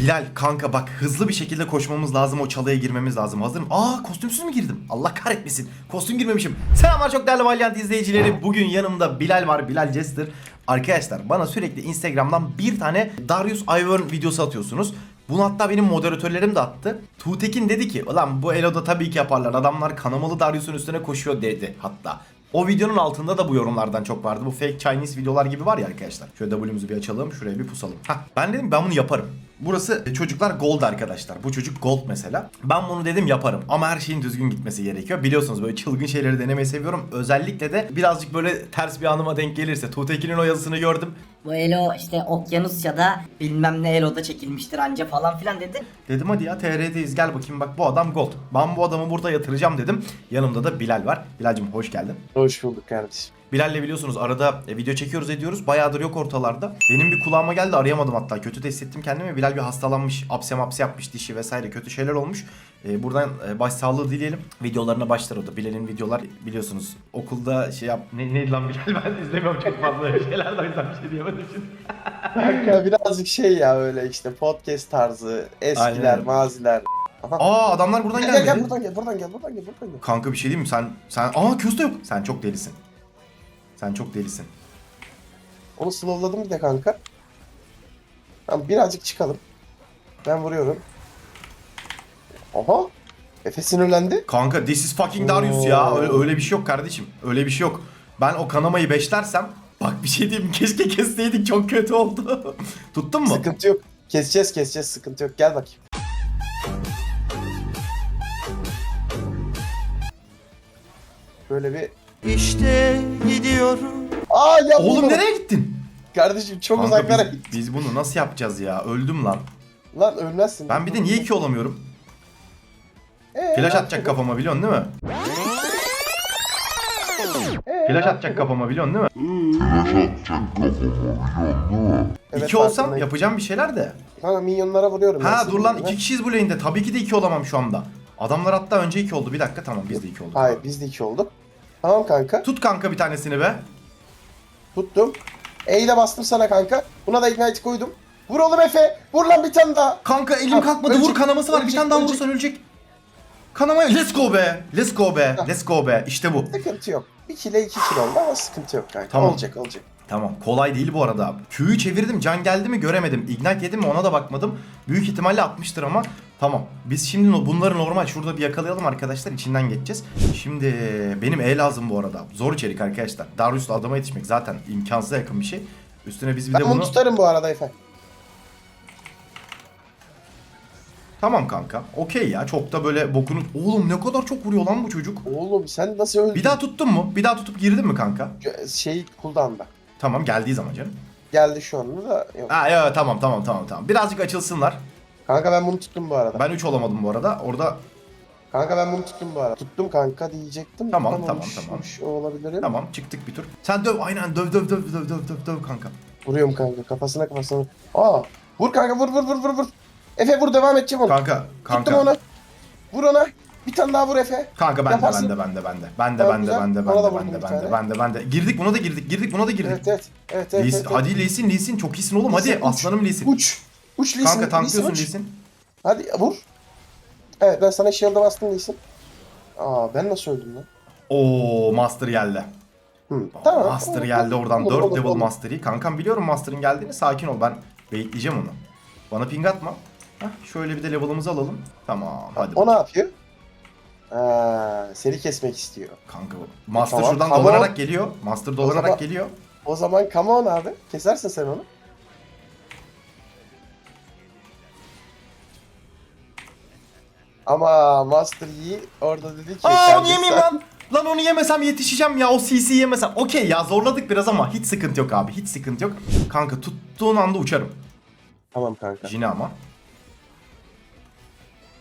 Bilal kanka bak hızlı bir şekilde koşmamız lazım o çalıya girmemiz lazım. Hazır mı? Aa kostümsüz mü girdim? Allah kahretmesin. Kostüm girmemişim. Selamlar çok değerli Valiant izleyicileri. Bugün yanımda Bilal var. Bilal Jester. Arkadaşlar bana sürekli Instagram'dan bir tane Darius Ivern videosu atıyorsunuz. Bunu hatta benim moderatörlerim de attı. Tuğtekin dedi ki ulan bu Elo'da tabii ki yaparlar. Adamlar kanamalı Darius'un üstüne koşuyor dedi hatta. O videonun altında da bu yorumlardan çok vardı. Bu fake Chinese videolar gibi var ya arkadaşlar. Şöyle W'muzu bir açalım. Şuraya bir pusalım. Hah, ben dedim ben bunu yaparım. Burası e, çocuklar gold arkadaşlar. Bu çocuk gold mesela. Ben bunu dedim yaparım. Ama her şeyin düzgün gitmesi gerekiyor. Biliyorsunuz böyle çılgın şeyleri denemeyi seviyorum. Özellikle de birazcık böyle ters bir anıma denk gelirse. Tuğtekin'in o yazısını gördüm. Bu Elo işte Okyanusya'da bilmem ne Elo'da çekilmiştir anca falan filan dedi. Dedim hadi ya TR'deyiz gel bakayım bak bu adam gold. Ben bu adamı burada yatıracağım dedim. Yanımda da Bilal var. Bilal'cim hoş geldin. Hoş bulduk kardeşim. Bilal'le biliyorsunuz arada e, video çekiyoruz ediyoruz. Bayağıdır yok ortalarda. Benim bir kulağıma geldi arayamadım hatta. Kötü de hissettim kendimi. Bilal bir hastalanmış. Apse mapse yapmış dişi vesaire kötü şeyler olmuş. E, buradan e, başsağlığı dileyelim. Videolarına başlar da. Bilal'in videolar biliyorsunuz okulda şey yap... Ne, neydi lan Bilal ben izlemiyorum çok fazla öyle şeyler de o yüzden bir şey diyemedim şimdi. Kanka birazcık şey ya öyle işte podcast tarzı, eskiler, Aynen. maziler. Aha. Aa adamlar buradan Gel gel gel buradan gel buradan gel buradan gel buradan gel. Kanka bir şey diyeyim mi? Sen sen aa köste yok. Sen çok delisin. Sen çok delisin. Onu slowladım bir de kanka. Tamam birazcık çıkalım. Ben vuruyorum. Aha. Efe sinirlendi. Kanka this is fucking Darius ya. Öyle, öyle bir şey yok kardeşim. Öyle bir şey yok. Ben o kanamayı beşlersem bak bir şey diyeyim keşke kesseydik çok kötü oldu. Tuttun mu? Sıkıntı yok. Keseceğiz keseceğiz sıkıntı yok. Gel bakayım. Böyle bir... İşte gidiyorum. Aa ya Oğlum nereye gittin? Kardeşim çok Kanka uzaklara biz, biz bunu nasıl yapacağız ya? Öldüm lan. Lan ölmezsin. Ben bir de niye iki olamıyorum? Ee, Flash atacak yapalım? kafama biliyorsun değil mi? Ee, Flash ne atacak kafama biliyorsun değil mi? Evet, iki olsam farkındayım. yapacağım bir şeyler de. Kanka minyonlara vuruyorum. Ha dur lan iki kişiyiz bu lane'de. Tabii ki de iki olamam şu anda. Adamlar hatta önce iki oldu. Bir dakika tamam biz de iki olduk. Hayır biz de iki olduk. Tamam kanka. Tut kanka bir tanesini be. Tuttum. E ile bastım sana kanka. Buna da ignite koydum. Vur oğlum Efe. Vur lan bir tane daha. Kanka elim Ha, kalkmadı. ölecek, Vur kanaması var. bir ölecek, tane daha ölecek. vurursan ölecek. Kanamaya. Let's go be. Let's go be. Let's go be. İşte bu. Sıkıntı yok. 2 ile 2 kilo oldu ama sıkıntı yok kanka. Tamam. Olacak olacak. Tamam. Kolay değil bu arada. Q'yu çevirdim. Can geldi mi göremedim. Ignite yedim mi ona da bakmadım. Büyük ihtimalle atmıştır ama. Tamam. Biz şimdi bunları normal şurada bir yakalayalım arkadaşlar. içinden geçeceğiz. Şimdi benim E lazım bu arada. Zor içerik arkadaşlar. Darius'la adama yetişmek zaten imkansıza yakın bir şey. Üstüne biz bir Ben de bunu tutarım bu arada Efe. Tamam kanka. Okey ya. Çok da böyle bokunu... Oğlum ne kadar çok vuruyor lan bu çocuk. Oğlum sen nasıl öldün? Bir daha tuttun mu? Bir daha tutup girdin mi kanka? Şey cooldown'da. Tamam geldiği zaman canım. Geldi şu anda da yok. Ha ya tamam tamam tamam tamam. Birazcık açılsınlar. Kanka ben bunu tuttum bu arada. Ben 3 olamadım bu arada. Orada Kanka ben bunu tuttum bu arada. Tuttum kanka diyecektim. Tamam, tamam, tamam. mış olabilirim. tamam çıktık bir tur. Sen döv aynen döv döv döv döv döv döv döv kanka. Vuruyorum kanka kafasına kafasına. Aa! Vur kanka vur vur vur vur vur. Efe vur devam edeceğim onu. Kanka Tuttum kanka. onu. Vur ona. Bir tane daha vur Efe. Kanka bende Yaparsın. bende bende bende. Bende Tamam, bende güzel. bende Bana da bende vurdun bende bir bende tane. bende bende. Girdik buna da girdik. Girdik buna da girdik. Evet evet. Evet evet. Lee evet, evet. Hadi Lee Sin, Lee Sin çok iyisin oğlum hadi Lee Sin, uç. aslanım Lee Sin. Uç. Uç Lee Sin, Kanka tanklıyorsun. Lee Sin. Hadi vur. Evet ben sana shield'a bastım Lee Sin. Aa ben nasıl öldüm lan? Oo Master geldi. Hı. Tamam. Master Olur, geldi olur, oradan. olur, 4 olur, level olur. Master'ı. Kankam biliyorum Master'ın geldiğini. Sakin ol ben bekleyeceğim onu. Bana ping atma. Hah, şöyle bir de level'ımızı alalım. Tamam hadi. O ne yapıyor? Aa, seni kesmek istiyor. Kanka Master Tamam, şuradan dolanarak geliyor. Master dolanarak zaman- geliyor. O zaman come on abi. Kesersin sen onu. Ama Master Yi orada dedi ki... Aa onu "Kardeş yemeyeyim lan. Lan onu yemesem yetişeceğim ya. O CC yemesem. Okey ya zorladık biraz ama hiç sıkıntı yok abi. Hiç sıkıntı yok. Kanka tuttuğun anda uçarım. Tamam kanka. Jine ama.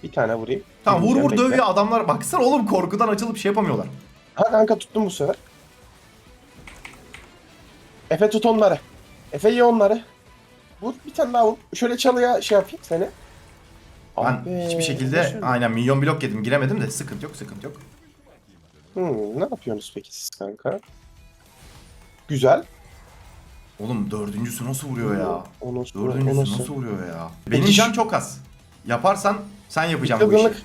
Bir tane vurayım. Tamam vur vur döv ya adamlar. Baksana oğlum korkudan açılıp şey yapamıyorlar. Ha kanka tuttum bu sefer. Efe tut onları. Efe ye onları. Vur bir tane daha vur. Şöyle çalıya şey yapayım seni. Ben Abi, hiçbir şekilde aynen milyon blok yedim giremedim de sıkıntı yok sıkıntı yok. Hmm, ne yapıyorsunuz peki siz kanka? Güzel. Oğlum dördüncüsü nasıl vuruyor ya? O nasıl? O Dördüncüsü nasıl? nasıl vuruyor ya? Benim Peki can çok az. Yaparsan sen Bir yapacaksın bu işi. çılgınlık,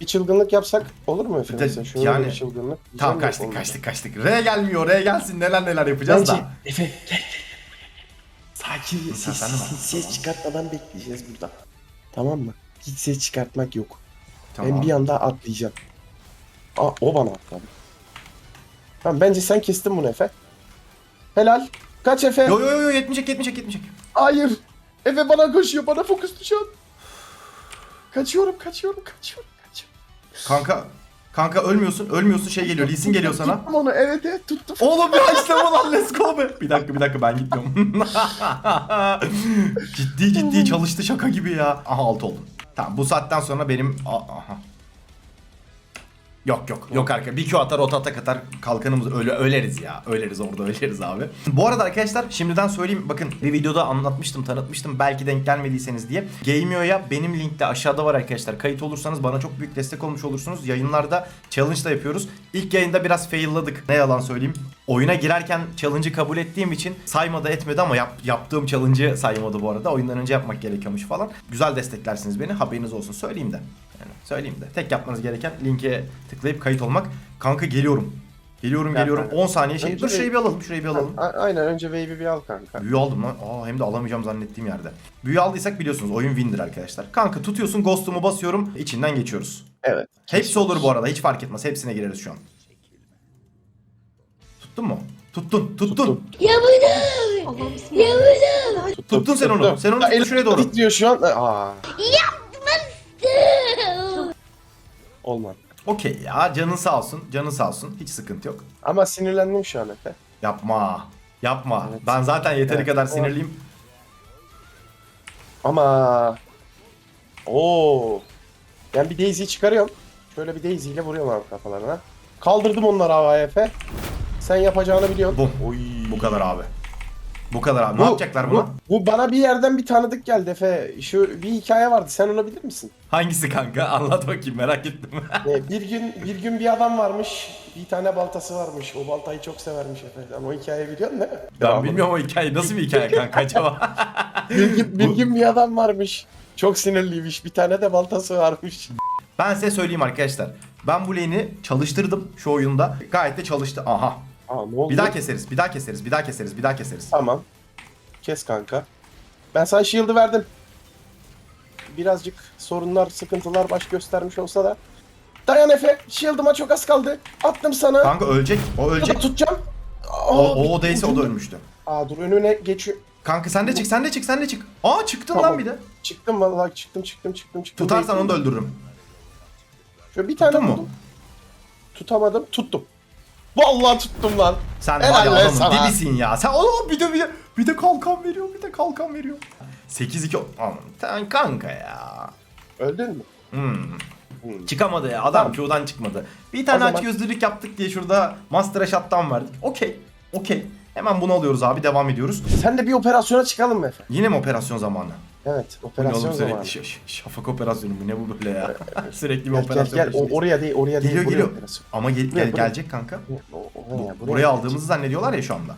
bir çılgınlık yapsak olur mu efendim? de- şöyle yani- bir çılgınlık. Güzel Tamam mi? kaçtık Olmadı. kaçtık kaçtık. R gelmiyor R gelsin neler neler yapacağız Bence da. Efe gel. gel. Sakin Sen- ses, sen de mi? ses, ses çıkartmadan bekleyeceğiz burada. Tamam mı? Hiç ses çıkartmak yok. Tamam. Ben bir anda atlayacağım. Aa o bana atladı. Tamam bence sen kestin bunu Efe. Helal. Kaç Efe? Yo yo yo yo yetmeyecek yetmeyecek yetmeyecek. Hayır. Efe bana koşuyor. Bana fokuslu şu an. Kaçıyorum, kaçıyorum, kaçıyorum, kaçıyorum. Kanka kanka ölmüyorsun ölmüyorsun şey geliyor Lee Sin geliyor sana. Tuttum onu. Evet, evet tuttum. Oğlum bir açlama lan let's go be. Bir dakika bir dakika ben gitmiyorum. ciddi ciddi çalıştı şaka gibi ya. Aha alt oldum. Tamam bu saatten sonra benim... Aha. Yok yok yok arkadaşlar. Bir Q atar ota atak atar kalkanımız öyle öleriz ya. Öleriz orada öleriz abi. Bu arada arkadaşlar şimdiden söyleyeyim bakın bir videoda anlatmıştım tanıtmıştım belki denk gelmediyseniz diye. Gameo'ya benim linkte aşağıda var arkadaşlar. Kayıt olursanız bana çok büyük destek olmuş olursunuz. Yayınlarda challenge da yapıyoruz. İlk yayında biraz failladık. Ne yalan söyleyeyim. Oyuna girerken challenge'ı kabul ettiğim için saymadı etmedi ama yap, yaptığım challenge'ı saymadı bu arada. Oyundan önce yapmak gerekiyormuş falan. Güzel desteklersiniz beni. Haberiniz olsun. Söyleyeyim de. Yani söyleyeyim de. Tek yapmanız gereken linke tıklayıp kayıt olmak. Kanka geliyorum. Geliyorum Gel geliyorum. kanka. 10 saniye şey. Dur şurayı bir- alalım. Şurayı bir alalım. A- aynen önce wave'i bir al kanka. Büyü aldım lan. Aa hem de alamayacağım zannettiğim yerde. Büyü aldıysak biliyorsunuz oyun win'dir arkadaşlar. Kanka tutuyorsun ghost'umu basıyorum. içinden geçiyoruz. Evet. Hepsi olur bu arada hiç fark etmez. Hepsine gireriz şu an. Tuttun mu? Tuttun, tuttun. Tuttum. Tuttun sen onu. Sen onu elim şuraya doğru. Titriyor şu an. Aa. Olmadı. Okey ya canın sağ olsun. Canın sağ olsun. Hiç sıkıntı yok. Ama sinirlendim şu an Efe. Yapma. Yapma. Evet. Ben zaten yeteri Evet. kadar sinirliyim. Ama Oo. Ben bir Daisy'yi çıkarıyorum. Şöyle bir Daisy ile vuruyorum abi kafalarına. Kaldırdım onları havaya Efe. Sen yapacağını biliyorsun. Bum. Oy. Bu kadar abi. Bu kadar abi. Ne yapacaklar buna? Bu, bu bana bir yerden bir tanıdık geldi Efe. Şu bir hikaye vardı. Sen onu bilir misin? Hangisi kanka? Anlat bakayım merak ettim. Ee, bir gün bir gün bir adam varmış. Bir tane baltası varmış. O baltayı çok severmiş Efe. Ama o hikayeyi biliyorsun değil mi? ben Devamını. bilmiyorum o hikaye. Nasıl bir hikaye kanka acaba? Bir gün, bir gün bir adam varmış. Çok sinirliymiş. Bir tane de baltası varmış. Ben size söyleyeyim arkadaşlar. Ben bu lane'i çalıştırdım şu oyunda. Gayet de çalıştı. Aha. Aa ne oldu? Bir daha keseriz, bir daha keseriz, bir daha keseriz, bir daha keseriz. Tamam. Kes kanka. Ben sana shield'ı verdim. Birazcık sorunlar, sıkıntılar baş göstermiş olsa da. Dayan Efe. Shield'ıma çok az kaldı. Attım sana. Kanka ölecek, o ölecek. Tutacağım. Aa, O, o, o değilse o da ölmüştü. Aa dur önüne geçiyor. Kanka sen de çık, sen de çık, sen de çık. Aa çıktın Tamam. lan bir de. Çıktım vallahi çıktım çıktım çıktım çıktım. Tutarsan onu da öldürürüm. Şöyle bir tane Tuttun mu? vurdum. Tutamadım. Tuttum. Vallahi tuttum lan. Sen Helal var ya be adamın sana. dibisin ya. Sen oğlum bir de bir de, bir de kalkan veriyor, bir de kalkan veriyor. 8-2 Aman sen kanka ya. Öldün mü? Hmm. Hmm. Çıkamadı ya. Adam Tamam. Q'dan çıkmadı. Bir tane O aç zaman- gözlülük yaptık diye şurada Master'a shutdown verdik. Okey. Okey. Hemen bunu alıyoruz abi. Devam ediyoruz. Sen de bir operasyona çıkalım mı Efe? Yine mi operasyon zamanı? Evet operasyon oğlum zamanı. sürekli ş- ş- şafak operasyonu mu ne bu böyle ya? sürekli bir Gel gel operasyon. gel o, peşindeyiz. oraya değil oraya değil Geliyor buraya geliyor. operasyon. Ama gel, Buraya, gel- buraya. gelecek kanka. O- o- Bu- oraya, buraya gelecek. aldığımızı zannediyorlar ya şu anda.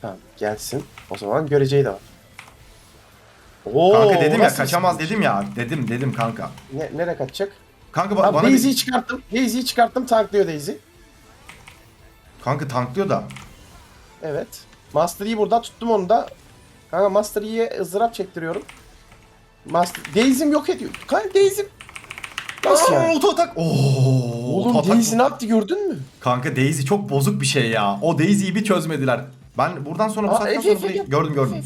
Tamam gelsin. O zaman göreceği de var. Oo, Kanka dedim ya nasıl kaçamaz dedim ya. Dedim dedim kanka. Ne, nereye kaçacak? Kanka ba- Abi bana Daisy'yi bir... çıkarttım. Daisy'yi çıkarttım tanklıyor Daisy. Kanka tanklıyor da. Evet. Master Yi burada tuttum onu da. Kanka Master Yi'ye ızdırap çektiriyorum. Master... Daisy'm yok ediyor. Kanka Daisy'm. Nasıl Aa, yani? Auto atak. Oo, Oğlum atak Daisy ne yaptı gördün mü? Kanka Daisy çok bozuk bir şey ya. O Daisy'yi bir çözmediler. Ben buradan sonra bu Aa, saatten Efe, sonra Efe, burayı Efe. gördüm gördüm.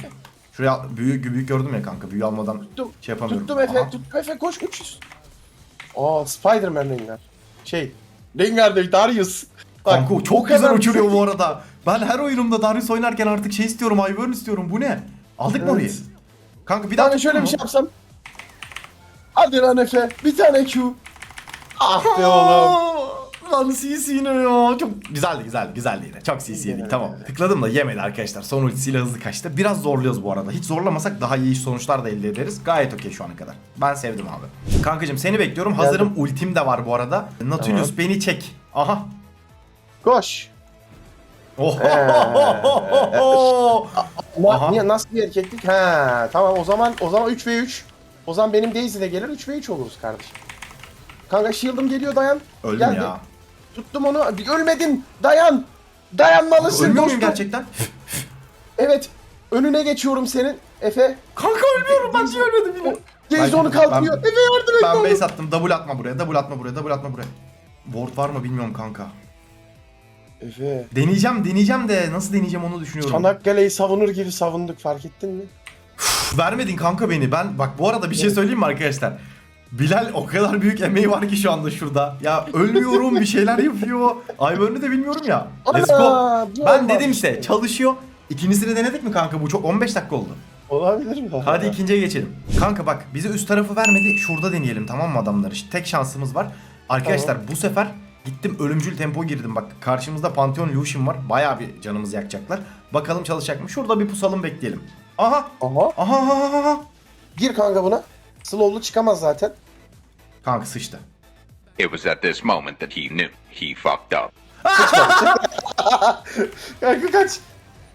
Şuraya büyük büyük gördüm ya kanka. Büyü almadan Tuttum. şey yapamıyorum. Tuttum Efe. Aha. Tuttum Efe koş uç. Aa Spider-Man Rengar. Şey. Rengar değil Darius. Bak, Kanka o o çok güzel kadar uçuruyor bu arada. Ben her oyunumda Darius oynarken artık şey istiyorum, Ivern istiyorum. Bu ne? Aldık mı Evet. orayı? Kanka bir daha tane şöyle bir şey yapsam. Hadi lan Efe. Bir tane Q. Ah be oğlum. Lan CC yine ya. Çok güzeldi güzeldi güzeldi yine. Çok CC yedik tamam. Tıkladım da yemedi arkadaşlar. Son ultisiyle hızlı kaçtı. Biraz zorluyoruz bu arada. Hiç zorlamasak daha iyi sonuçlar da elde ederiz. Gayet okey şu ana kadar. Ben sevdim abi. Kankacım seni bekliyorum. Hazırım. Ultim de var bu arada. Nautilus beni çek. Aha. Koş. Oho! Ama Aha. niye nasıl bir erkeklik? Ha tamam o zaman o zaman 3 v 3. O zaman benim Daisy de gelir 3 v 3 oluruz kardeşim. Kanka shield'ım geliyor dayan. Öldüm Geldi. ya. Tuttum onu. Ölmedin. Dayan. Dayanmalısın. Ölmüyor muyum dostum. gerçekten? Evet. Önüne geçiyorum senin. Efe. Kanka ölmüyorum ben niye ölmedim yine? Daisy Ben- onu kaldırıyor. ben- Efe yardım et. Ben oğlum. base attım. Double atma buraya. Double atma buraya. Double atma buraya. Ward var mı bilmiyorum kanka. Efe. Deneyeceğim deneyeceğim de nasıl deneyeceğim onu düşünüyorum. Çanakkale'yi savunur gibi savunduk fark ettin mi? Üf, Vermedin kanka beni. Ben bak bu arada bir şey söyleyeyim mi arkadaşlar? Bilal o kadar büyük emeği var ki şu anda şurada. Ya ölmüyorum bir şeyler yapıyor. Ivern'ı da bilmiyorum ya. Let's go. Ana, bu Ben olmaz dedim işte işte. çalışıyor. İkincisini denedik mi kanka? Bu çok 15 dakika oldu. Olabilir mi? Hadi ikinciye geçelim. Kanka bak bize üst tarafı vermedi. Şurada deneyelim tamam mı adamlar? İşte tek şansımız var. Arkadaşlar bu sefer gittim ölümcül tempo girdim. Bak karşımızda Pantheon Lucian var. Bayağı bir canımızı yakacaklar. Bakalım çalışacak mı? Şurada bir pusalım bekleyelim. Aha! Aha. Aha aha aha, aha! Gir kanka buna. Slow'lu çıkamaz zaten. Kanka sıçtı. It was at this moment that he knew he fucked up. Kanka kaç.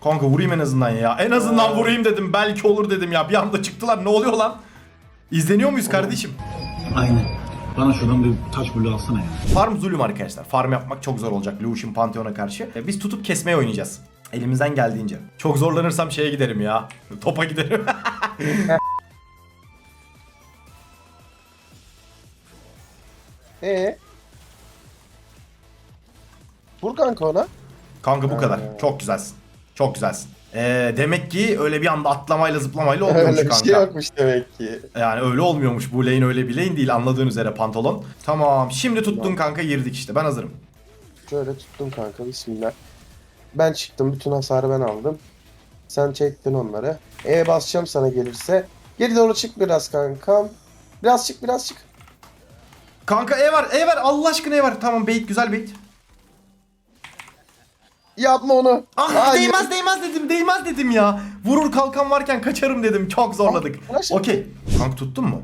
Kanka vurayım en azından ya. En azından vurayım dedim. Belki olur dedim ya. Bir anda çıktılar. Ne oluyor lan? İzleniyor muyuz kardeşim? Aynen. Bana şuradan bir taş bulu alsana ya. Farm zulüm arkadaşlar. Farm yapmak çok zor olacak Lucian Pantheon'a karşı. E, Biz tutup kesmeye oynayacağız. Elimizden geldiğince. Çok zorlanırsam şeye giderim ya. Topa giderim. Ee. Vur kanka ona. Kanka bu kadar. Çok güzelsin. Çok güzelsin. Ee, demek ki öyle bir anda atlamayla zıplamayla olmuyormuş Öyle bir kanka. şey yokmuş demek ki. Yani öyle olmuyormuş. Bu lane öyle bir lane değil anladığın üzere pantolon. Tamam. Şimdi tuttun kanka girdik işte. Ben hazırım. Şöyle tuttum kanka bismillah. Ben çıktım bütün hasarı ben aldım. Sen çektin onları. E basacağım sana gelirse. Geri doğru çık biraz kankam. Biraz çık biraz çık. Kanka E var. E var. Allah aşkına E var. Tamam bait güzel bait. Yapma onu. Ah Hayır. değmez değmez dedim değmez dedim ya. Vurur kalkan varken kaçarım dedim. Çok zorladık. Okey. Kanka tuttun mu?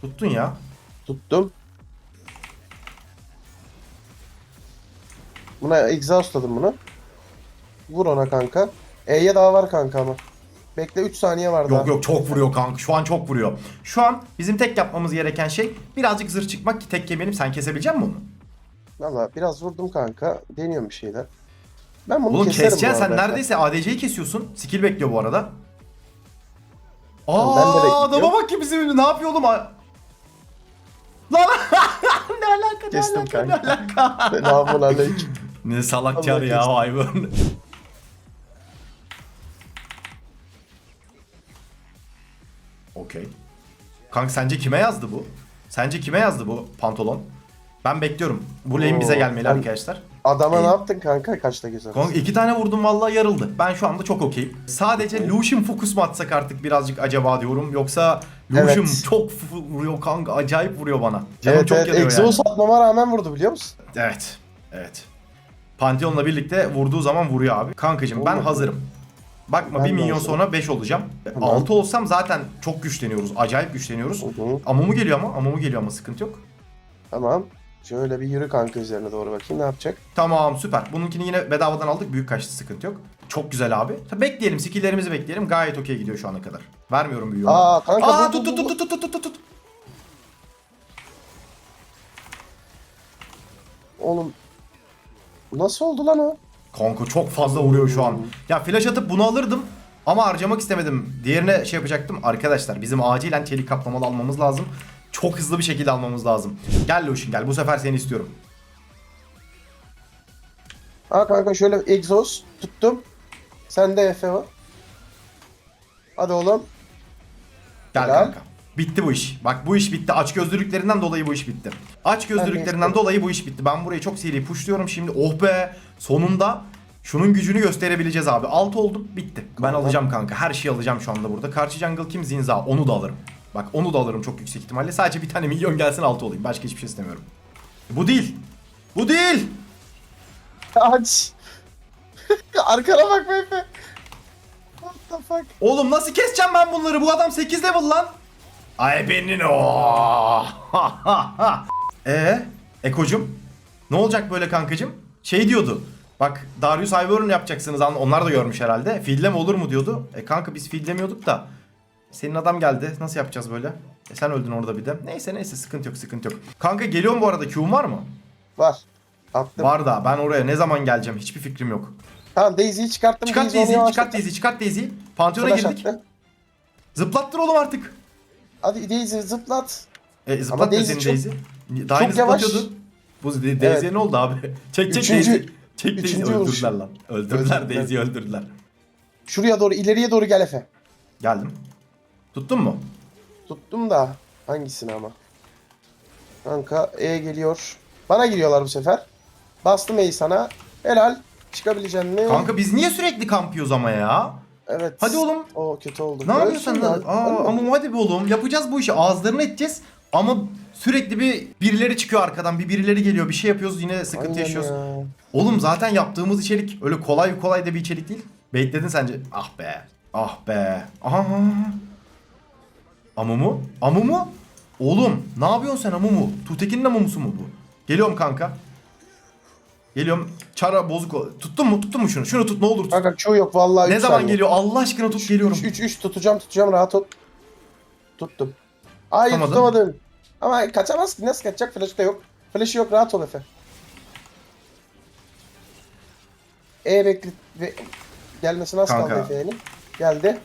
Tuttun ya. Tuttum. Buna exhaustladım bunu. Vur ona kanka. E'ye daha var kanka ama. Bekle 3 saniye var daha. Yok yok çok vuruyor kanka. Şu an çok vuruyor. Şu an bizim tek yapmamız gereken şey birazcık zırh çıkmak ki tek yemeyelim. Sen kesebilecek misin onu? Valla biraz vurdum kanka. Deniyorum bir şeyler. Ben bunu Oğlum keserim keseceksin bu sen arada. neredeyse ADC'yi kesiyorsun. Skill bekliyor bu arada. Tamam, ben de Aa bekliyorum. adama bak ki bizim ne yapıyor oğlum? Lan ne alaka ne Kestim alaka ne kanka. alaka? Selamun aleyküm. Ne salak çar ya kestim. hayvan. Okey. Kanka sence kime yazdı bu? Sence kime yazdı bu pantolon? Ben bekliyorum. Bu lane bize gelmeli ben- arkadaşlar. Adama ne yaptın kanka? Kaçta güzel. Kanka iki tane vurdum vallahi yarıldı. Ben şu anda çok okeyim. Sadece Lucian fokus mu atsak artık birazcık acaba diyorum. Yoksa Lucian Evet. çok f- vuruyor kanka. Acayip vuruyor bana. Canım Evet çok evet. yanıyor yani. Exhaust atmama rağmen vurdu biliyor musun? Evet. Evet. Pantheon'la birlikte vurduğu zaman vuruyor abi. Kankacım ben hazırım. Bakma Ben bir de milyon hazırım. sonra 5 olacağım. Tamam. 6 olsam zaten çok güçleniyoruz. Acayip güçleniyoruz. Hı hı. Amumu geliyor ama. Amumu geliyor ama sıkıntı yok. Tamam. Şöyle bir yürü kanka üzerine doğru bakayım ne yapacak. Tamam süper. Bununkini yine bedavadan aldık. Büyük kaçtı sıkıntı yok. Çok güzel abi. Tabii bekleyelim. Skill'lerimizi bekleyelim. Gayet okey gidiyor şu ana kadar. Vermiyorum büyüğü. Aa kanka Aa tut tut tut tut tut tut tut. Oğlum. Nasıl oldu lan o? Kanka çok fazla vuruyor şu an. Ya flash atıp bunu alırdım ama harcamak istemedim. Diğerine şey yapacaktım. Arkadaşlar bizim acilen çelik kaplamalı almamız lazım. Çok hızlı bir şekilde almamız lazım. Gel Lucian gel bu sefer seni istiyorum. Aa kanka şöyle egzoz tuttum. Sende Efe var. Hadi oğlum. Gel Helal. kanka. Bitti bu iş. Bak bu iş bitti. Aç gözlülüklerinden dolayı bu iş bitti. Aç gözlülüklerinden dolayı bu iş bitti. Ben burayı çok seri pushluyorum şimdi. Oh be. Sonunda şunun gücünü gösterebileceğiz abi. 6 oldum. Bitti. Ben alacağım kanka. Her şeyi alacağım şu anda burada. Karşı jungle kim? Zinza. Onu da alırım. Bak onu da alırım çok yüksek ihtimalle. Sadece bir tane milyon gelsin 6 olayım. Başka hiçbir şey istemiyorum. Bu değil. Bu değil. Aç. Arkana bak be Efe. What the fuck? Oğlum nasıl keseceğim ben bunları? Bu adam 8 level lan. Ay benim o. Ee, Ekocum. Ne olacak böyle kankacım? Şey diyordu. Bak Darius Ivern yapacaksınız. Onlar da görmüş herhalde. Fillem olur mu diyordu. E kanka biz fillemiyorduk da. Senin adam geldi. Nasıl yapacağız böyle? E sen öldün orada bir de. Neyse neyse sıkıntı yok sıkıntı yok. Kanka geliyorum bu arada. Q'un var mı? Var. Attım. Var da ben oraya ne zaman geleceğim hiçbir fikrim yok. Tamam Daisy'yi çıkarttım. Çıkart Daisy Daisy'yi, çıkart Daisy'yi, çıkart Daisy'yi. Pantheon'a girdik. attı. Zıplattır oğlum artık. Hadi Daisy zıplat. E zıplat Daisy senin çok- Daisy. Daha çok yavaş. Bu Daisy'ye Evet. ne oldu abi? çek çek Üçüncü- Daisy. Çek Daisy. Öldürdüler lan. Öldürdüler. Daisy'yi öldürdüler. Şuraya doğru ileriye doğru gel Efe. Geldim. Tuttun mu? Tuttum da hangisini ama? Kanka E geliyor. Bana giriyorlar bu sefer. Bastım E'yi sana. Helal. Çıkabileceksin mi? Kanka biz niye sürekli kampıyoruz ama ya? Evet. Hadi oğlum. O kötü oldu. Ne yapıyorsun Ölsün lan? Aa, ama hadi be oğlum. Yapacağız bu işi. Ağızlarını edeceğiz. Ama sürekli bir birileri çıkıyor arkadan. Bir birileri geliyor. Bir şey yapıyoruz. Yine sıkıntı Aynen yaşıyoruz. ya. Oğlum zaten yaptığımız içerik öyle kolay kolay da bir içerik değil. Bekledin sence? Ah be. Ah be. Aha. Amumu? Amumu? Oğlum ne yapıyorsun sen Amumu? Tuğtekin'in Amumusu mu bu? Geliyorum kanka. Geliyorum. Çara bozuk. o- Tuttun mu? Tuttun mu şunu? Şunu tut ne olur tut. Kanka çoğu yok vallahi. ne üç zaman saniye. geliyor? Allah aşkına tut geliyorum. 3 3 tutacağım tutacağım rahat ol. Tuttum. Hayır Tutamadın. tutamadım. Ama kaçamaz ki nasıl kaçacak? Flash da yok. Flash yok rahat ol Efe. E bekle ve gelmesine az Kanka. kaldı Efe'nin. Geldi.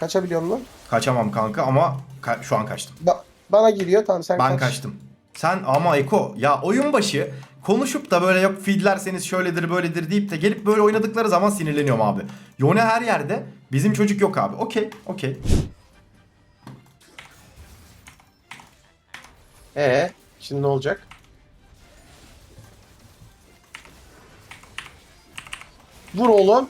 Kaçabiliyor musun? Kaçamam kanka ama ka- şu an kaçtım. Ba- bana giriyor tamam sen Ben kaç. kaçtım. Sen ama Eko ya oyun başı konuşup da böyle yok feedlerseniz şöyledir böyledir deyip de gelip böyle oynadıkları zaman sinirleniyorum abi. Yone her yerde bizim çocuk yok abi. Okey okey. Ee, şimdi ne olacak? Vur oğlum.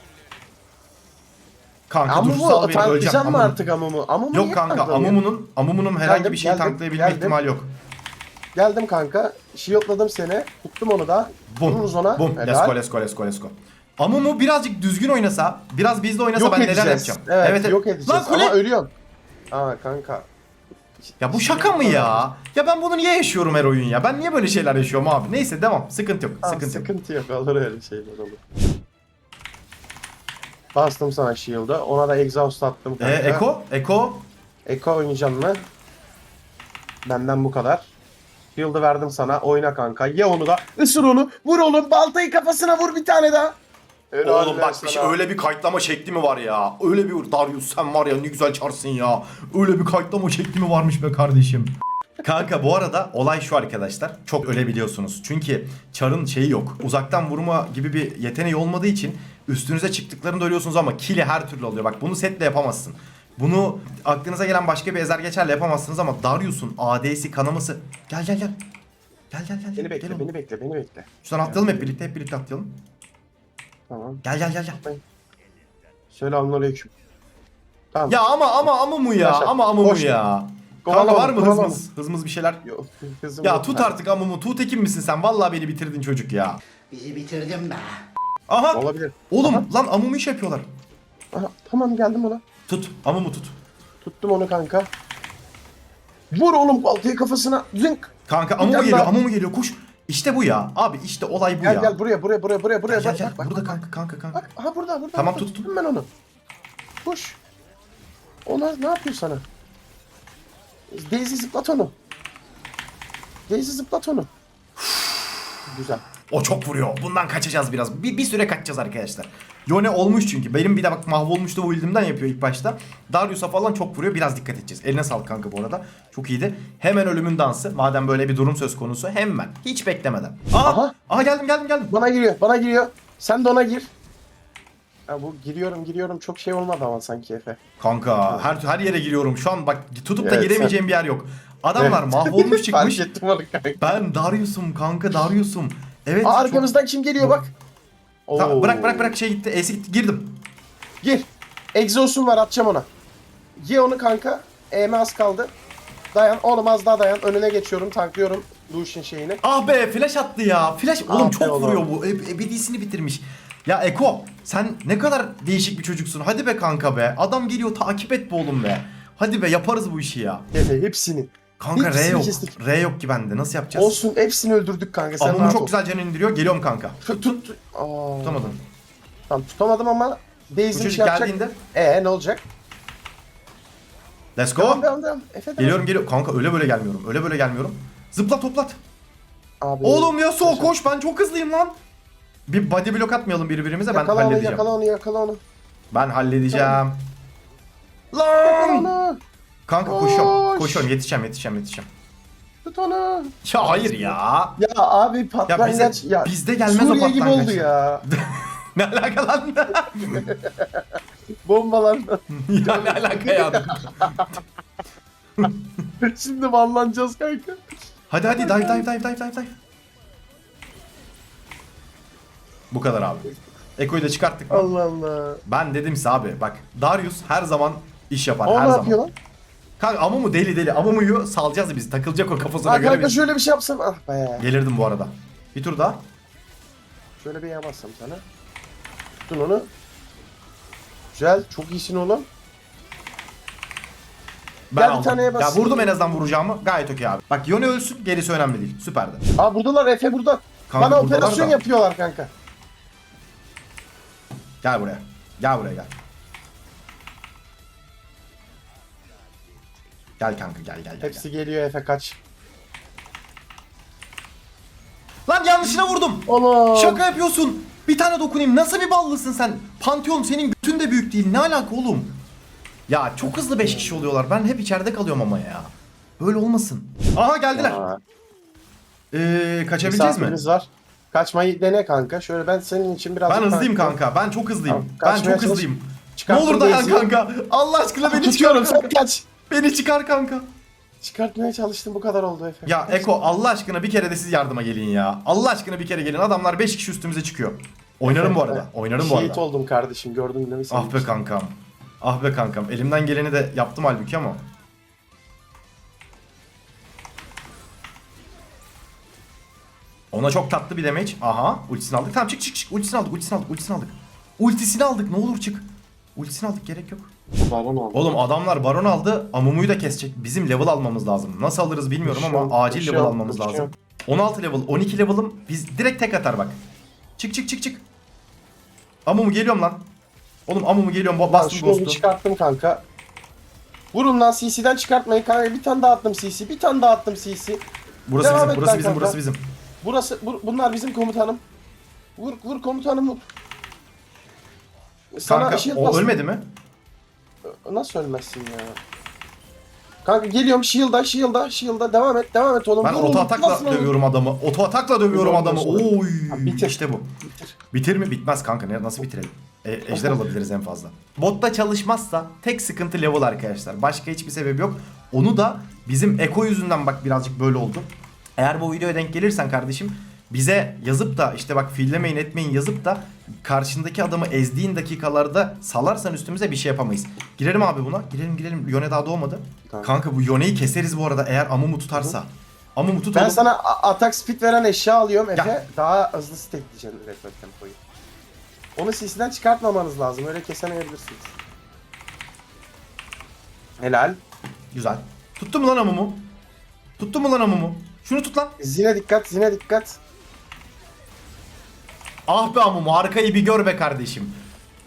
Kanka Amumu dursal beni öleceğim. tanklayacağım mı Amumu. artık Amumu? Amumu Yok niye kanka? Amumu'nun Amumu'nun herhangi Geldim, bir şeyi geldim, tanklayabilme geldim. ihtimali yok. Geldim kanka. Shieldladım seni. Tuttum onu da. Vururuz ona. Bum. Helal. Let's go let's go let's go let's go. Amumu birazcık düzgün oynasa, biraz bizde oynasa Yok ben neler edeceğiz. yapacağım. Evet, yok edeceğiz. Lan kule. Ama ölüyorsun. Aa kanka. Ya bu şaka mı ya? Ya ben bunu niye yaşıyorum her oyun ya? Ben niye böyle şeyler yaşıyorum abi? Neyse devam. Sıkıntı yok. Tamam, sıkıntı yok. sıkıntı yok. Olur öyle şeyler olur. Bastım sana shield'a. Ona da exhaust attım kanka. Eko? Eko? Eko oynayacağım mı? Benden bu kadar. Shield'ı verdim sana. Oyna kanka. Ye onu da. Isır onu. Vur oğlum. Baltayı kafasına vur bir tane daha. Helal Oğlum bak bir şey, öyle bir kayıtlama şekli mi var ya? Öyle bir Darius sen var ya ne güzel çarsın ya. Öyle bir kayıtlama şekli mi varmış be kardeşim? Kanka bu arada olay şu arkadaşlar. Çok ölebiliyorsunuz. Çünkü çarın şeyi yok. Uzaktan vurma gibi bir yeteneği olmadığı için üstünüze çıktıklarında ölüyorsunuz ama kili her türlü oluyor. Bak bunu setle yapamazsın. Bunu aklınıza gelen başka bir ezer geçerle yapamazsınız ama Darius'un AD'si kanaması. Gel gel gel. Gel gel gel. Beni bekle, Gel oğlum. beni bekle, beni bekle. Şuradan atlayalım hep birlikte hep birlikte atlayalım. Tamam. Gel gel gel gel. Selamünaleyküm. Tamam. Ya ama ama ama mu ya? Yaşa. Ama ama ver. ya? Kovalama, Kanka var mı hızımız? Hızımız bir şeyler. Yok, kızım Ya yok. tut artık amumu. Tuğtekin misin sen? Vallahi beni bitirdin çocuk ya. Bizi bitirdin be. Aha. Olabilir. Oğlum Aha. lan amumu iş yapıyorlar. Aha, tamam geldim ona. Tut. Amumu tut. Tuttum onu kanka. Vur oğlum baltayı kafasına. Zınk. Kanka amumu tane geliyor. daha. Amumu geliyor. Koş. İşte bu ya. Abi işte olay bu Gel ya. gel buraya buraya buraya buraya buraya. Gel, gel, bak, gel. bak, bak, Burada bak. kanka kanka kanka. Bak aha burada burada. Tamam, burada. tuttum. ben onu. Koş. Ona ne yapıyor sana? Daisy zıplat onu. Daisy zıplat onu. Güzel. O çok vuruyor. Bundan kaçacağız biraz. Bir, bir süre kaçacağız arkadaşlar. Yone olmuş çünkü. Benim bir de bak mahvolmuştu bu ildimden yapıyor ilk başta. Darius'a falan çok vuruyor. Biraz dikkat edeceğiz. Eline sağlık kanka bu arada. Çok iyiydi. Hemen ölümün dansı. Madem böyle bir durum söz konusu. Hemen. Hiç beklemeden. Aa, aha. Aha. geldim geldim geldim. Bana giriyor bana giriyor. Sen de ona gir. Ya bu giriyorum giriyorum çok şey olmadı ama sanki Efe. Kanka her her yere giriyorum. Şu an bak tutup da Evet, giremeyeceğim bir yer yok. Adamlar Evet. mahvolmuş çıkmış. Fark ettim onu kanka. ben Darius'um kanka Darius'um. Evet. Aa, çok- arkamızdan kim geliyor bak. Oo. bırak bırak bırak şey gitti. Esi gitti. Girdim. Gir. Exhaust'um var atacağım ona. Ye onu kanka. E'me az kaldı. Dayan oğlum az daha dayan. Önüne geçiyorum tanklıyorum Lucian şeyini. Ah be flash attı ya. Flash oğlum Ah be çok oğlum. vuruyor bu. Eb- ebedisini bitirmiş. Ya Eko sen ne kadar değişik bir çocuksun. Hadi be kanka be. Adam geliyor takip et be oğlum be. Hadi be yaparız bu işi ya. Efe hepsini. Kanka R İkisini yok. kestik. R yok ki bende. Nasıl yapacağız? Olsun hepsini öldürdük kanka sen Amumu çok ol. güzel canı indiriyor. Geliyorum kanka. Tut tut. Aa, Tutamadın. Tamam tutamadım ama Bu çocuk şey yapacak. geldiğinde. Ee ne olacak? Let's go. Devam devam devam. Efe. Geliyorum geliyorum. Kanka öyle böyle gelmiyorum. Öyle böyle gelmiyorum. Zıpla toplat. Abi, Oğlum ya so Yaşa. koş ben çok hızlıyım lan. Bir body block atmayalım birbirimize ben Yakala onu halledeceğim. yakala onu yakala onu. Ben halledeceğim. Yakala Lan! onu. Kanka koşuyorum. Koş. Koşuyorum yetişeceğim yetişeceğim yetişeceğim. Tut onu. Ya hayır ya. Ya abi patlangaç ya. bizde gelmez o Suriye gibi patlangaç. oldu ya. Ne alaka lan? Bombalar. ya ne alaka ya? Şimdi banlanacağız kanka. Hadi hadi dive dive dive dive dive dive. Bu kadar abi. Eko'yu da çıkarttık mı? Allah Allah. Ben dedim size abi bak Darius her zaman iş yapar O her ne zaman. yapıyor lan? Kanka Amumu deli deli Amumu'yu salacağız biz takılacak o kafasına Ha göre kanka şöyle bir şey yapsam. Ah be. Gelirdim bu arada. Bir tur daha. Şöyle bir yapmazsam sana. Tutun onu. Güzel. Çok iyisin oğlum. Ben Gel bir aldım. taneye Ya basayım. vurdum en azından vuracağımı. Gayet okey abi. Bak Yone ölsün gerisi önemli değil. Süperdi. Aa buradalar Efe burada. Kanka Bana buradalar operasyon da. yapıyorlar kanka. Gel buraya. Gel buraya gel. Gel kanka gel gel gel. Hepsi geliyor Efe kaç. Lan yanlışına vurdum. Oğlum. Şaka yapıyorsun. Bir tane dokunayım. Nasıl bir ballısın sen? Pantheon senin götün de büyük değil. Ne alaka oğlum? Ya çok hızlı 5 kişi oluyorlar. Ben hep içeride kalıyorum ama ya. Böyle olmasın. Aha geldiler. Aa, Ee, kaçabileceğiz mi? misafirimiz var. Kaçmayı dene kanka. Şöyle ben senin için biraz Ben hızlıyım kanka. Ben çok hızlıyım. Tamam, ben çok çalış. hızlıyım. Ne Çıkarttım olur dayan kanka. Allah aşkına beni çıkar Tutuyorum sen kanka. kaç. Beni çıkar kanka. Çıkartmaya çalıştım bu kadar oldu Efe. Ya Eko Allah aşkına bir kere de siz yardıma gelin ya. Allah aşkına bir kere gelin. Adamlar 5 kişi üstümüze çıkıyor. Oynarım bu arada. Oynarım bu Şehit arada. oldum kardeşim gördün değil mi? Ah be kankam. Ah be kankam. Elimden geleni de yaptım halbuki ama. Ona çok tatlı bir damage. Aha. Ultisini aldık. Tamam çık çık çık. Ultisini aldık. Ultisini aldık. Ultisini aldık. Ultisini aldık. Ne olur çık. Ultisini aldık. Gerek yok. Baron oldu. Oğlum adamlar baron aldı. Amumu'yu da kesecek. Bizim level almamız lazım. Nasıl alırız bilmiyorum ama Koşuyorum, acil level koşuyorum, almamız koşuyorum. lazım. 16 level, 12 level'ım. Biz direkt tek atar bak. Çık çık çık çık. Amumu geliyorum lan. Oğlum Amumu geliyorum. Ba- Lan Bastım şunu bir ghost'u. çıkarttım kanka. Vurun lan CC'den çıkartmayın kanka. Bir tane daha attım CC. Bir tane daha attım CC. Burası Devam bizim, et burası lan bizim, kanka. burası bizim. Burası bu- bunlar bizim komutanım. Vur vur komutanım vur. Sana Kanka shield o bastım. ölmedi mi? Nasıl ölmezsin ya? Kanka geliyorum shield'a shield'a shield'a devam et devam et oğlum. Ben Vur oto atakla nasıl oğlum? dövüyorum adamı. Oto atakla dövüyorum adamı. olmuş. Oy. Ha, bitir. İşte bu. Bitir. Bitir mi? Bitmez kanka. Ne, nasıl bitirelim? E, ejder alabiliriz en fazla. Botta çalışmazsa tek sıkıntı level arkadaşlar. Başka hiçbir sebep yok. Onu da bizim Eko yüzünden bak birazcık böyle oldu. Eğer bu videoya denk gelirsen kardeşim bize yazıp da işte bak fillemeyin etmeyin yazıp da karşındaki adamı ezdiğin dakikalarda salarsan üstümüze bir şey yapamayız. Girelim abi buna. Girelim girelim. Yone daha doğmadı. Kanka. Kanka bu Yone'yi keseriz bu arada eğer Amumu tutarsa. Amumu tut Ben oğlum. sana a- atak speed veren eşya alıyorum Efe. Ya. Daha hızlı stackleyeceğim retro tempoyu. Onu CC'den çıkartmamanız lazım. Öyle kesemeyebilirsiniz. Helal. Güzel. Tuttu mu lan Amumu? Tuttu mu lan Amumu? Tut lan. Zine dikkat, zine dikkat. Ah be Amumu arkayı bir gör be kardeşim.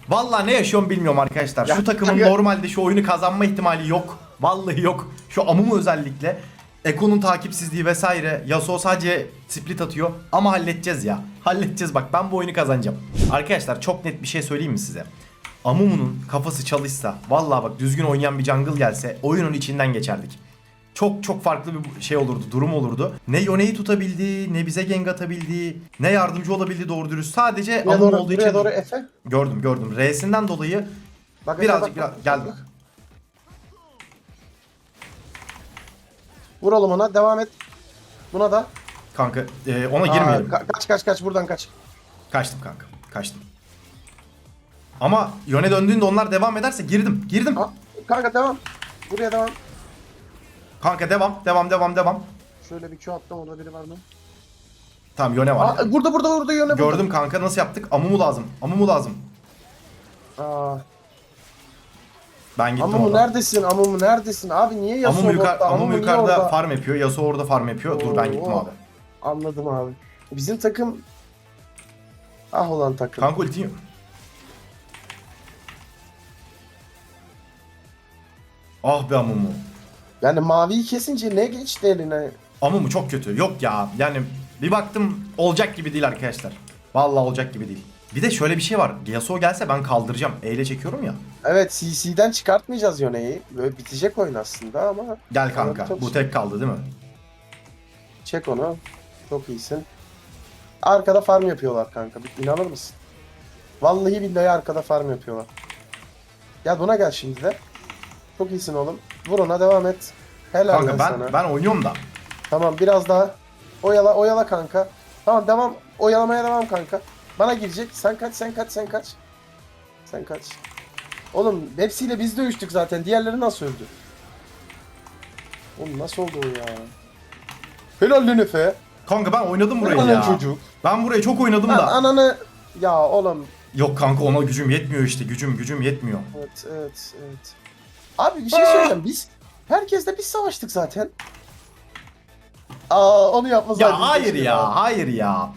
Vallahi ne yaşıyorum bilmiyorum arkadaşlar. Ya, Şu takımın kanka- normalde şu oyunu kazanma ihtimali yok. Vallahi yok. Şu Amumu özellikle. Eko'nun takipsizliği vesaire. Yasuo sadece split atıyor. Ama halledeceğiz ya. Halledeceğiz bak ben bu oyunu kazanacağım. Arkadaşlar çok net bir şey söyleyeyim mi size? Amumu'nun kafası çalışsa, vallahi bak düzgün oynayan bir jungle gelse oyunun içinden geçerdik. Çok çok farklı bir şey olurdu, durum olurdu. Ne Yone'yi tutabildi, ne bize gank atabildi, ne yardımcı olabildi doğru dürüst. Sadece Buraya Amumu doğru, olduğu için doğru Efe. gördüm gördüm. R'sinden dolayı Bak, birazcık biraz bak, geldi. bak. Vur oğlum ona, devam et. Buna da. Kanka e, ona Aa, girmeyelim. ka- kaç kaç kaç buradan kaç. Kaçtım kanka. Kaçtım. Ama Yone döndüğünde onlar devam ederse girdim. Girdim. Aa, kanka devam. Buraya devam. Kanka devam. Devam devam devam. Şöyle bir Q attım, orada biri var mı? Tamam Yone var. Aa, burada burada burada yöne burada. Gördüm kanka nasıl yaptık? Amumu lazım. Amumu lazım. Aa, Ben gittim Amumu oradan. neredesin? Amumu neredesin? Abi niye Yasuo Amumu, yukarı? Amumu Amumu yukarıda orada? farm yapıyor. Yasuo orada farm yapıyor. Dur ben gittim Oo. abi. Anladım abi. Bizim takım... Ah olan takım. Kanka ultin yok. Ah be Amumu. Yani maviyi kesince ne geçti eline? Amumu çok kötü. Yok ya. Yani bir baktım olacak gibi değil arkadaşlar. Vallahi olacak gibi değil. Bir de şöyle bir şey var. Yasuo gelse ben kaldıracağım. E ile çekiyorum ya. Evet CC'den çıkartmayacağız Yone'yi. Böyle bitecek oyun aslında ama Gel kanka. Çok- Bu tek kaldı değil mi? çek onu. Çok iyisin. Arkada farm yapıyorlar kanka. İnanır mısın? Vallahi billahi arkada farm yapıyorlar. Gel buna gel şimdi de. Çok iyisin oğlum. Vur ona devam et. Helal Kanka ben sana. ben oynuyorum da. Tamam biraz daha. Oyala oyala kanka. Tamam devam. Oyalamaya devam kanka. Bana girecek. Sen kaç sen kaç sen kaç. Sen kaç. Oğlum hepsiyle biz dövüştük zaten. Diğerleri nasıl öldü? Oğlum nasıl oldu o ya? Helal lan Efe. Kanka ben oynadım burayı ya. çocuk. Ben burayı çok oynadım Lan da. ananı... Ya oğlum. Yok kanka ona gücüm yetmiyor işte. Gücüm gücüm yetmiyor. Evet evet evet. Abi bir şey söyleyeceğim. Biz herkesle biz savaştık zaten. Aa onu yapmasaydın. Ya hayır keşke ya, hayır ya.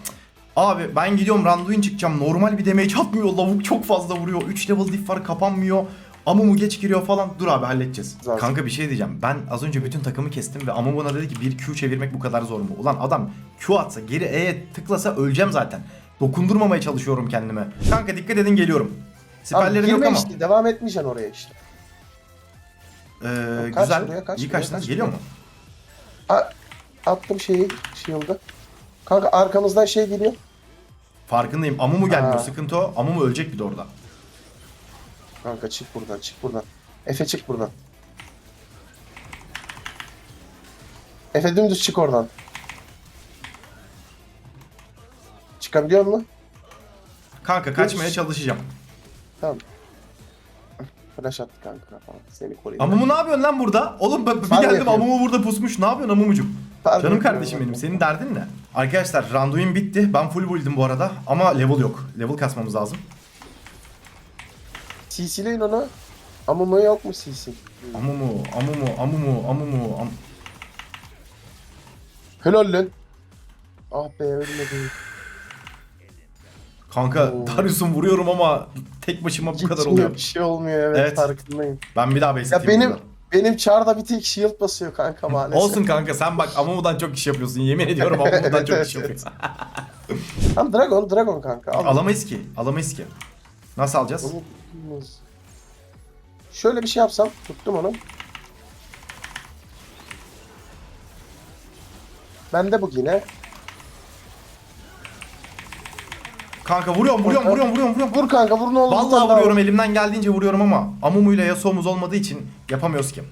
Abi ben gidiyorum randuin çıkacağım. Normal bir damage atmıyor. Lavuk çok fazla vuruyor. 3 level diff var kapanmıyor. Amumu geç giriyor falan. Dur abi halledeceğiz. Zaten. Kanka bir şey diyeceğim. Ben az önce bütün takımı kestim ve Amumu bana dedi ki bir Q çevirmek bu kadar zor mu? Ulan adam Q atsa geri E'ye tıklasa öleceğim zaten. Dokundurmamaya çalışıyorum kendime. Kanka dikkat edin geliyorum. Abi, Siperlerim yok ama. işte, devam etmeyeceksin oraya işte. Ee, Kaç güzel. buraya, kaç İyi buraya, kaçtın. kaç Geliyor buraya? mu? A- attım şeyi, shield'ı. Kanka arkamızdan şey geliyor. Farkındayım. Amumu gelmiyor. Aa. Sıkıntı o. Amumu ölecek bir de orada. Kanka çık buradan, çık buradan. Efe çık buradan. Efe dümdüz çık oradan. Çıkabiliyor musun? Kanka kaçmaya Görüş- çalışacağım. Tamam. Flash attı kanka kafana. Seni koruyayım. Amumu ne yapıyorsun lan burada? Oğlum ben bir geldim yapıyorum. Amumu burada pusmuş. Ne yapıyorsun Amumucum? Pardon. Canım kardeşim benim. Senin derdin ne? Arkadaşlar randuin bitti. Ben full build'im bu arada. Ama level yok. Level kasmamız lazım. CC'leyin onu. Ama mı yok mu CC? Amumu, Amumu, Amumu, Amumu. Am Helal lan. Ah be ölmedi. Kanka Oo. Darius'un vuruyorum ama tek başıma bu kadar Gitmiyor, oluyor. Bir şey olmuyor evet, Evet. farkındayım. Ben bir daha Ya atayım benim benim çarda bir tek shield basıyor kanka maalesef. Olsun kanka sen bak Amumu'dan çok iş yapıyorsun. Yemin ediyorum Amumu'dan çok iş yapıyorsun. Tamam Dragon Dragon kanka. Al. Alamayız ki. Alamayız ki. Nasıl alacağız? Şöyle bir şey yapsam tuttum onu. Bende bu yine. Kanka vuruyorum, vuruyorum, vuruyorum, vuruyorum, vuruyorum. Vur kanka vur ne olur. Vallahi daha vuruyorum vur. elimden geldiğince vuruyorum ama Amumu ile Yasuo'muz olmadığı için yapamıyoruz ki.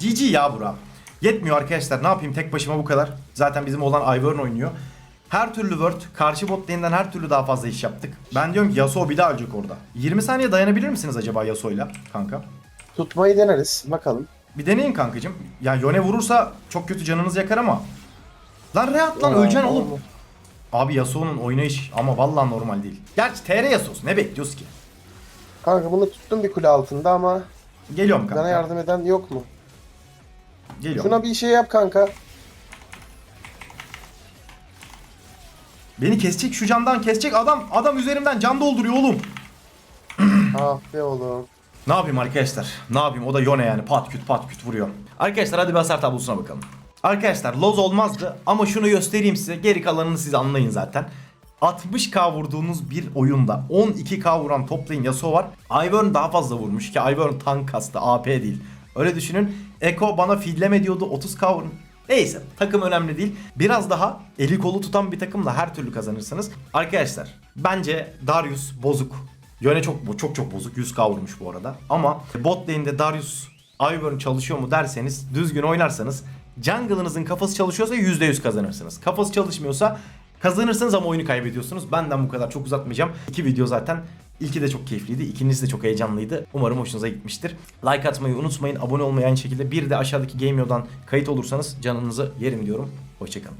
GG ya bura. Yetmiyor arkadaşlar ne yapayım tek başıma bu kadar. Zaten bizim olan Ivern oynuyor. Her türlü word, karşı bot lane'den her türlü daha fazla iş yaptık. Ben diyorum ki Yasuo bir daha ölecek orada. 20 saniye dayanabilir misiniz acaba Yasuo'yla kanka? Tutmayı deneriz bakalım. Bir deneyin kankacım. Ya Yone vurursa çok kötü canınız yakar ama. Lan Reat lan Aa, öleceksin oğlum. Abi Yasuo'nun oynayış ama vallahi normal değil. Gerçi TR Yasuo'su ne bekliyoruz ki? Kanka bunu tuttum bir kule altında ama Geliyorum kanka. bana yardım eden yok mu? Geliyorum. Şuna bir şey yap kanka. Beni kesecek şu candan kesecek adam adam üzerimden can dolduruyor oğlum. ah be oğlum. Ne yapayım arkadaşlar? Ne yapayım? O da Yone yani pat küt pat küt vuruyor. Arkadaşlar hadi bir hasar tablosuna bakalım. Arkadaşlar Loz olmazdı ama şunu göstereyim size. Geri kalanını siz anlayın zaten. 60k vurduğunuz bir oyunda 12k vuran toplayın Yasuo var. Ivern daha fazla vurmuş ki Ivern tank kastı AP değil. Öyle düşünün. Eko bana feedleme diyordu 30k vurun. Neyse takım önemli değil. Biraz daha eli kolu tutan bir takımla her türlü kazanırsınız. Arkadaşlar bence Darius bozuk. Yöne çok çok çok bozuk 100k vurmuş bu arada. Ama bot lane'de Darius Ivern çalışıyor mu derseniz düzgün oynarsanız jungle'ınızın kafası çalışıyorsa %100 kazanırsınız. Kafası çalışmıyorsa kazanırsınız ama oyunu kaybediyorsunuz. Benden bu kadar çok uzatmayacağım. İki video zaten İlki de çok keyifliydi. ikincisi de çok heyecanlıydı. Umarım hoşunuza gitmiştir. Like atmayı unutmayın. Abone olmayı aynı şekilde. Bir de aşağıdaki Gameo'dan kayıt olursanız canınızı yerim diyorum. Hoşçakalın.